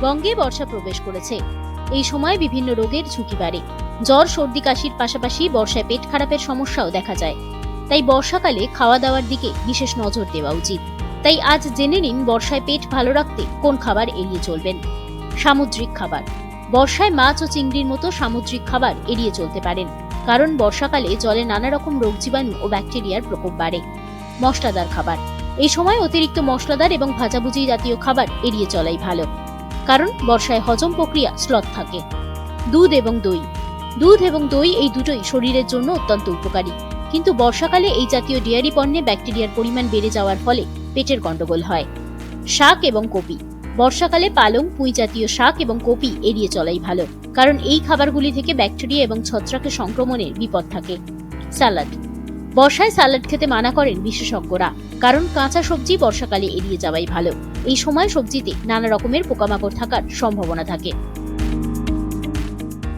বঙ্গে বর্ষা প্রবেশ করেছে। এই সময় বিভিন্ন রোগের ঝুঁকি বাড়ে। জ্বর, সর্দি, কাশির পাশাপাশি বর্ষায় পেট খারাপের সমস্যাও দেখা যায়। তাই বর্ষাকালে খাওয়া দাওয়ার দিকে বিশেষ নজর দেওয়া উচিত। তাই আজ জেনে নিন বর্ষায় পেট ভালো রাখতে কোন খাবার এড়িয়ে চলবেন। সামুদ্রিক খাবার। বর্ষায় মাছ ও চিংড়ির মতো সামুদ্রিক খাবার এড়িয়ে চলতে পারেন। কারণ বর্ষাকালে জলে নানা রকম রোগ জীবাণু ও ব্যাকটেরিয়ার প্রকোপ বাড়ে। মশলাদার খাবার। এই সময় অতিরিক্ত মশলাদার এবং ভাজাভুজি জাতীয় খাবার এড়িয়ে চলাই ভালো। কারণ বর্ষায় হজম প্রক্রিয়া স্লথ থাকে। দুধ এবং দই। দুধ এবং দই এই দুটোই শরীরের জন্য অত্যন্ত উপকারী। কিন্তু বর্ষাকালে এই জাতীয় ডেয়ারি পণ্যে ব্যাকটেরিয়ার পরিমাণ বেড়ে যাওয়ার ফলে পেটের গন্ডগোল হয়। শাক এবং কপি। বর্ষাকালে পালং, পুঁই জাতীয় শাক এবং কপি এড়িয়ে চলাই ভালো, কারণ এই খাবারগুলি থেকে ব্যাকটেরিয়া এবং ছত্রাকের সংক্রমণের বিপদ থাকে। স্যালাড বর্ষায় সালাড খেতে মানা করেন বিশেষজ্ঞরা, কারণ কাঁচা সবজি বর্ষাকালে এড়িয়ে যাওয়াই ভালো। এই সময় সবজিতে নানা রকমের পোকামাকড় থাকার সম্ভাবনা থাকে।